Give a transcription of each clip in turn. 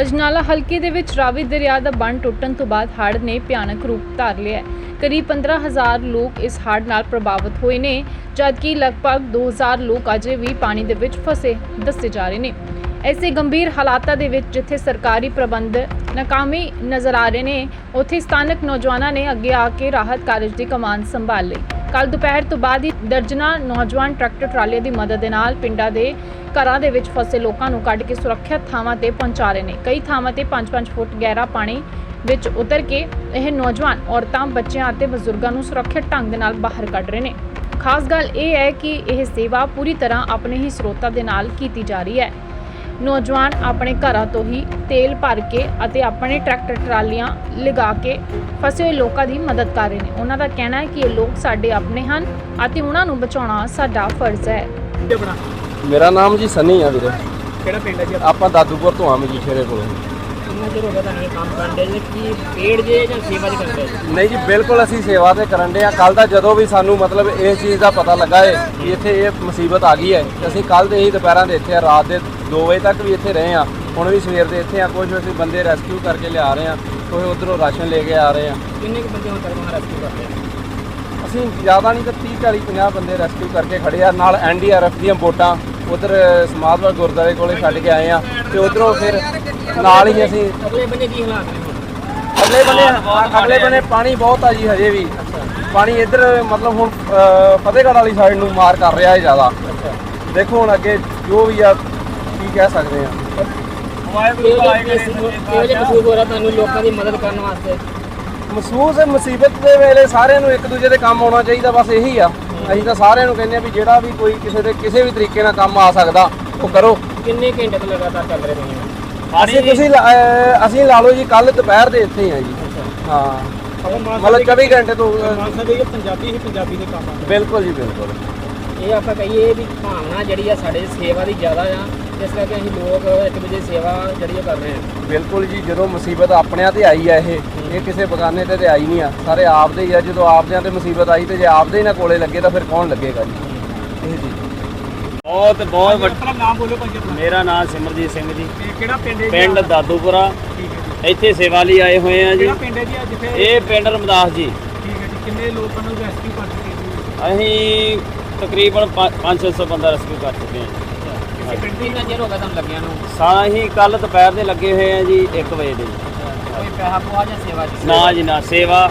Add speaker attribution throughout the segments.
Speaker 1: ਅਜਨਾਲਾ ਹਲਕੇ ਦੇ ਵਿੱਚ ਰਾਵੀ ਦਰਿਆ ਦਾ ਬੰਨ ਟੁੱਟਣ ਤੋਂ ਬਾਅਦ ਹੜ੍ਹ ਨੇ ਭਿਆਨਕ ਰੂਪ ਧਾਰ ਲਿਆ ਹੈ। ਕਰੀਬ 15000 ਲੋਕ ਇਸ ਹੜ੍ਹ ਨਾਲ ਪ੍ਰਭਾਵਿਤ ਹੋਏ ਨੇ, ਜਦਕਿ ਲਗਭਗ 2000 ਲੋਕ ਅਜੇ ਵੀ ਪਾਣੀ ਦੇ ਵਿੱਚ ਫਸੇ ਦੱਸੇ ਜਾ ਰਹੇ ਨੇ। ਐਸੇ ਗੰਭੀਰ ਹਾਲਾਤਾਂ ਦੇ ਵਿੱਚ ਜਿੱਥੇ ਸਰਕਾਰੀ ਪ੍ਰਬੰਧ ਨਾਕਾਮੀ ਨਜ਼ਰ ਆ ਰਹੇ ਨੇ, ਉੱਥੇ ਸਥਾਨਕ ਨੌਜਵਾਨਾਂ ਨੇ ਅੱਗੇ ਆ ਕੇ ਰਾਹਤ ਕਾਰਜ ਦੀ ਕਮਾਨ ਸੰਭਾਲ ਲਈ। ਕੱਲ ਦੁਪਹਿਰ ਤੋਂ ਬਾਅਦ ਹੀ ਦਰਜਨਾ ਨੌਜਵਾਨ ਟਰੈਕਟਰ ਟਰਾਲੀਆਂ ਦੀ ਮਦਦ ਦੇ ਨਾਲ ਪਿੰਡਾਂ ਦੇ ਘਰਾਂ ਦੇ ਵਿੱਚ ਫਸੇ ਲੋਕਾਂ ਨੂੰ ਕੱਢ ਕੇ ਸੁਰੱਖਿਅਤ ਥਾਵਾਂ ਤੇ ਪਹੁੰਚਾ ਰਹੇ ਨੇ। ਕਈ ਥਾਵਾਂ ਤੇ 5-5 ਫੁੱਟ ਗਹਿਰਾ ਪਾਣੀ ਵਿੱਚ ਉਤਰ ਕੇ ਇਹ ਨੌਜਵਾਨ ਔਰਤਾਂ, ਬੱਚਿਆਂ ਅਤੇ ਬਜ਼ੁਰਗਾਂ ਨੂੰ ਸੁਰੱਖਿਅਤ ਢੰਗ ਦੇ ਨਾਲ ਬਾਹਰ ਕੱਢ ਰਹੇ ਨੇ। ਖਾਸ ਗੱਲ ਇਹ ਹੈ ਕਿ ਇਹ ਸੇਵਾ ਪੂਰੀ ਤਰ੍ਹਾਂ ਆਪਣੇ ਹੀ ਸਰੋਤਾਂ ਦੇ ਨਾਲ ਕੀਤੀ ਜਾ ਰਹੀ ਹੈ। ਨੌਜਵਾਨ ਆਪਣੇ ਘਰਾਂ ਤੋਂ ਹੀ ਤੇਲ ਭਰ ਕੇ ਅਤੇ ਆਪਣੇ ਟਰੈਕਟਰ, ਟਰਾਲੀਆਂ ਲਗਾ ਕੇ ਫਸੇ ਹੋਏ ਲੋਕਾਂ ਦੀ ਮਦਦ ਕਰ ਰਹੇ ਨੇ। ਉਹਨਾਂ ਦਾ ਕਹਿਣਾ ਹੈ ਕਿ ਇਹ ਲੋਕ ਸਾਡੇ ਆਪਣੇ ਹਨ ਅਤੇ ਉਹਨਾਂ ਨੂੰ ਬਚਾਉਣਾ ਸਾਡਾ ਫਰਜ਼ ਹੈ।
Speaker 2: ਮੇਰਾ ਨਾਮ ਜੀ ਸਨੀ ਆ ਵੀਰੇ।
Speaker 3: ਕਿਹੜਾ ਪਿੰਡ ਹੈ ਜੀ
Speaker 2: ਆਪਾਂ ਦਾਦੂਪੁਰ ਤੋਂ ਆ ਮਜੀਠੇਰੇ ਕੋਲੋਂ।
Speaker 3: ਕਿੰਨਾ ਚਿਰ ਹੋ ਗਿਆ ਤੁਹਾਨੂੰ ਇਹ ਕੰਮ ਕਰਦੇ ਜੇ ਕੀ ਪੇੜ ਜੇ ਜਾਂ ਸੇਵਾ ਦੇ ਕਰਦੇ
Speaker 2: ਨਹੀਂ ਜੀ ਬਿਲਕੁਲ ਅਸੀਂ ਸੇਵਾ ਤੇ ਕਰਨ ਦੇ ਆ। ਕੱਲ ਦਾ ਜਦੋਂ ਵੀ ਸਾਨੂੰ ਮਤਲਬ ਇਸ ਚੀਜ਼ ਦਾ ਪਤਾ ਲੱਗਾ ਹੈ ਕਿ ਇੱਥੇ ਇਹ ਮੁਸੀਬਤ ਆ ਗਈ ਹੈ ਤੇ ਅਸੀਂ ਕੱਲ ਦੇ ਹੀ ਦੁਪਹਿਰਾਂ ਦੇ ਇੱਥੇ ਆ ਰਾਤ ਦੇ 2 ਵਜੇ ਤੱਕ ਵੀ ਇੱਥੇ ਰਹੇ ਆ। ਹੁਣ ਵੀ ਸਵੇਰ ਦੇ ਇੱਥੇ ਆ ਕੁਝ ਅਸੀਂ ਬੰਦੇ ਰੈਸਕਿਊ ਕਰਕੇ ਲਿਆ ਰਹੇ ਆ। ਕੋਈ ਉਧਰੋਂ ਰਾਸ਼ਨ ਲੈ ਕੇ ਆ ਰਹੇ ਆ।
Speaker 3: ਕਿੰਨੇ ਕੁ ਬੰਦੇ ਹੁਣ ਤੱਕ ਮਹਾਰਾਜ ਰੈਸਕਿਊ ਕਰਦੇ ਆ?
Speaker 2: ਅਸੀਂ ਜ਼ਿਆਦਾ ਨਹੀਂ ਤਾਂ 30 40 50 ਬੰਦੇ ਰੈਸਕਿਊ ਕਰਕੇ ਖੜੇ ਆ। ਨਾਲ ਐਨਡੀਆਰਐਫ ਦੀਆਂ ਬੋਟਾਂ ਉਧਰ ਸਮਾਧਵਾ ਗੁਰਦੁਆਰੇ ਕੋਲੇ ਛੱਡ ਕੇ ਆਏ ਆ ਤੇ ਉਧਰੋਂ ਫਿਰ ਨਾਲ ਹੀ ਅਸੀਂ
Speaker 3: ਅਗਲੇ ਬੰਦੇ ਕੀ ਹਾਲਾਤ ਨੇ?
Speaker 2: ਅਗਲੇ ਬੰਨੇ ਅਗਲੇ ਬੰਨੇ ਪਾਣੀ ਬਹੁਤ ਆ ਜੀ ਹਜੇ ਵੀ। ਪਾਣੀ ਇੱਧਰ ਮਤਲਬ ਹੁਣ ਫਤਿਹਗੜ੍ਹ ਵਾਲੀ ਸਾਈਡ ਨੂੰ ਮਾਰ ਕਰ ਰਿਹਾ ਹੈ ਜ਼ਿਆਦਾ। ਦੇਖੋ ਹੁਣ ਅੱਗੇ ਜੋ ਵੀ ਆ ਕੀ ਕਹਿ ਸਕਦੇ ਆ।
Speaker 3: ਮਹਿਸੂਸ ਹੋ ਰਿਹਾ ਤੁਹਾਨੂੰ ਲੋਕਾਂ ਦੀ ਮਦਦ ਕਰਨ ਵਾਸਤੇ?
Speaker 2: ਮਹਿਸੂਸ ਹੈ ਮੁਸੀਬਤ ਦੇ ਵੇਲੇ ਸਾਰਿਆਂ ਨੂੰ ਇੱਕ ਦੂਜੇ ਦੇ ਕੰਮ ਆਉਣਾ ਚਾਹੀਦਾ ਬਸ ਇਹੀ ਆ। ਅਸੀਂ ਤਾਂ ਸਾਰਿਆਂ ਨੂੰ ਕਹਿੰਦੇ ਆ ਵੀ ਜਿਹੜਾ ਵੀ ਕੋਈ ਕਿਸੇ ਦੇ ਕਿਸੇ ਵੀ ਤਰੀਕੇ ਨਾਲ ਕੰਮ ਆ ਸਕਦਾ ਉਹ ਕਰੋ।
Speaker 3: ਕਿੰਨੇ ਘੰਟੇ ਤੋਂ ਲਗਾਤਾਰ ਚੱਲ ਰਹੇ ਤੁਸੀਂ
Speaker 2: ਅਸੀਂ ਤੁਸੀਂ ਲਾ- ਅਸੀਂ ਲਾ ਲਓ ਜੀ ਕੱਲ ਦੁਪਹਿਰ ਦੇ ਇੱਥੇ ਹੀ ਆ ਜੀ। ਹਾਂ। ਮਤਲਬ 24 ਘੰਟੇ ਤੋਂ ਅ,
Speaker 3: ਸਕਦੇ ਕਿ ਪੰਜਾਬੀ ਹੀ ਪੰਜਾਬੀ ਦੇ ਕੰਮ ਆ
Speaker 2: ਬਿਲਕੁਲ ਜੀ ਬਿਲਕੁਲ।
Speaker 3: ਇਹ ਆਪਾਂ ਕਹੀਏ ਵੀ ਭਾਵਨਾ ਜਿਹੜੀ ਆ ਸਾਡੇ ਸੇਵਾ ਦੀ ਜ਼ਿਆਦਾ ਆ ਇਸ ਕਰਕੇ ਅਸੀਂ ਲੋਕ ਇੱਕ ਦੂਜੇ ਦੀ ਸੇਵਾ ਜਿਹੜੀ ਆ ਕਰ ਰਹੇ ਆ।
Speaker 2: ਬਿਲਕੁਲ ਜੀ ਜਦੋਂ ਮੁਸੀਬਤ ਆਪਣਿਆਂ ਤੇ ਆਈ ਆ ਇਹ ਇਹ ਕਿਸੇ ਬਗਾਨੇ ਤੇ ਤੇ ਆਈ ਨਹੀਂ ਆ। ਸਾਰੇ ਆਪਦੇ ਹੀ ਆ। ਜਦੋਂ ਆਪਦਿਆਂ ਤੇ ਮੁਸੀਬਤ ਆਈ ਤੇ ਜੇ ਆਪਦੇ ਹੀ ਨਾ ਕੋਲੇ ਲੱਗੇ ਤਾਂ ਫਿਰ ਕੌਣ ਲੱਗੇਗਾ ਜੀ? ਇਹ ਜੀ।
Speaker 4: ਬਹੁਤ ਬਹੁਤ ਵੱਡ-
Speaker 3: ਨਾਮ ਬੋਲੋ ਆਪਣਾ।
Speaker 4: ਮੇਰਾ ਨਾਮ ਸਿਮਰਜੀਤ ਸਿੰਘ ਜੀ।
Speaker 3: ਕਿਹੜਾ ਪਿੰਡ ਹੈ ਜੀ?
Speaker 4: ਪਿੰਡ ਦਾਦੂਪੁਰਾ।
Speaker 3: ਠੀਕ ਹੈ ਜੀ।
Speaker 4: ਇੱਥੇ ਸੇਵਾ ਲਈ ਆਏ ਹੋਏ ਆ ਜੀ।
Speaker 3: ਕਿਹੜਾ ਪਿੰਡ ਹੈ ਜੀ ਆ ਜਿੱਥੇ
Speaker 4: ਇਹ ਪਿੰਡ ਰਮਦਾਸ ਜੀ।
Speaker 3: ਠੀਕ ਹੈ ਜੀ। ਕਿੰਨੇ ਲੋਕਾਂ ਨੂੰ ਰੈਸਕਿਊ ਕਰ ਚੁੱਕੇ ਜੀ?
Speaker 4: ਅਸੀਂ ਤਕਰੀਬਨ 5-600 ਬੰਦਾ ਰੈਸਕਿਊ ਕਰ ਚੁੱਕੇ ਹਾਂ
Speaker 3: ਕਿਸੇ ਪਿੰਡ ਦੀ ਇੰਨਾ ਚਿਰ ਹੋ ਗਿਆ ਤੁਹਾਨੂੰ ਲੱਗਿਆ ਨੂੰ?
Speaker 4: ਸਾ ਅਸੀਂ ਕੱਲ ਦੁਪਹਿਰ ਦੇ ਲੱਗੇ ਹੋਏ ਆ ਜੀ 1 ਵਜੇ ਦੇ।
Speaker 3: ਕੋਈ ਪੈਸਾ ਪੂਆ ਜਾਂ ਸੇਵਾ ਜੀ
Speaker 4: ਨਾ ਜੀ ਨਾ ਸੇਵਾ।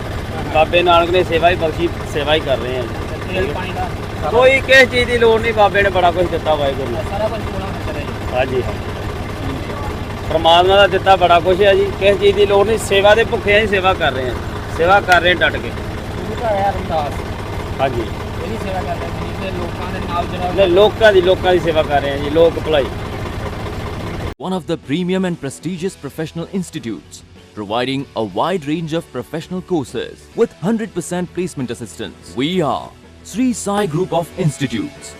Speaker 4: ਬਾਬੇ ਨਾਨਕ ਨੇ ਸੇਵਾ ਹੀ ਬਖਸ਼ੀ ਸੇਵਾ ਹੀ ਕਰ ਰਹੇ ਆ ਜੀ।
Speaker 3: ਤੇਲ ਪਾਣੀ ਦਾ
Speaker 4: ਕੋਈ ਕਿਸੇ ਚੀਜ਼ ਦੀ ਲੋੜ ਨਹੀਂ ਬਾਬੇ ਨੇ ਬੜਾ ਕੁਝ ਦਿੱਤਾ ਵਾਹਿਗੁਰੂ ਨੇ।
Speaker 3: ਸਾਰਾ ਕੁਝ ਪੂਰਾ ਕਰ
Speaker 4: ਹਾਂਜੀ। ਪਰਮਾਤਮਾ ਦਾ ਦਿੱਤਾ ਬੜਾ ਕੁਝ ਹੈ ਜੀ। ਕਿਸੇ ਚੀਜ਼ ਦੀ ਲੋੜ ਨਹੀਂ ਸੇਵਾ ਦੇ ਭੁੱਖੇ ਆ ਜੀ ਸੇਵਾ ਕਰ ਰਹੇ ਆ। ਸੇਵਾ ਕਰ ਰਹੇ ਡਟ ਕੇ।
Speaker 3: ਗੁਰੂ ਘਰ ਹੈ ਰਮਦਾਸ।
Speaker 4: ਹਾਂਜੀ
Speaker 3: ਇਹਦੀ ਸੇਵਾ ਕਰਦੇ ਜੀ ਤੇ ਲੋਕਾਂ ਦੇ ਨਾਲ
Speaker 4: ਨੇ
Speaker 3: ਜਿਹੜਾ
Speaker 4: ਲੋਕਾਂ ਦੀ ਲੋਕਾਂ ਦੀ ਸੇਵਾ ਕਰ ਰਹੇ ਆ ਜੀ ਲੋਕ ਭਲਾਈ
Speaker 5: one of the premium and prestigious professional institutes, providing a wide range of professional courses with 100% placement assistance. We are Sri Sai Group of Institutes.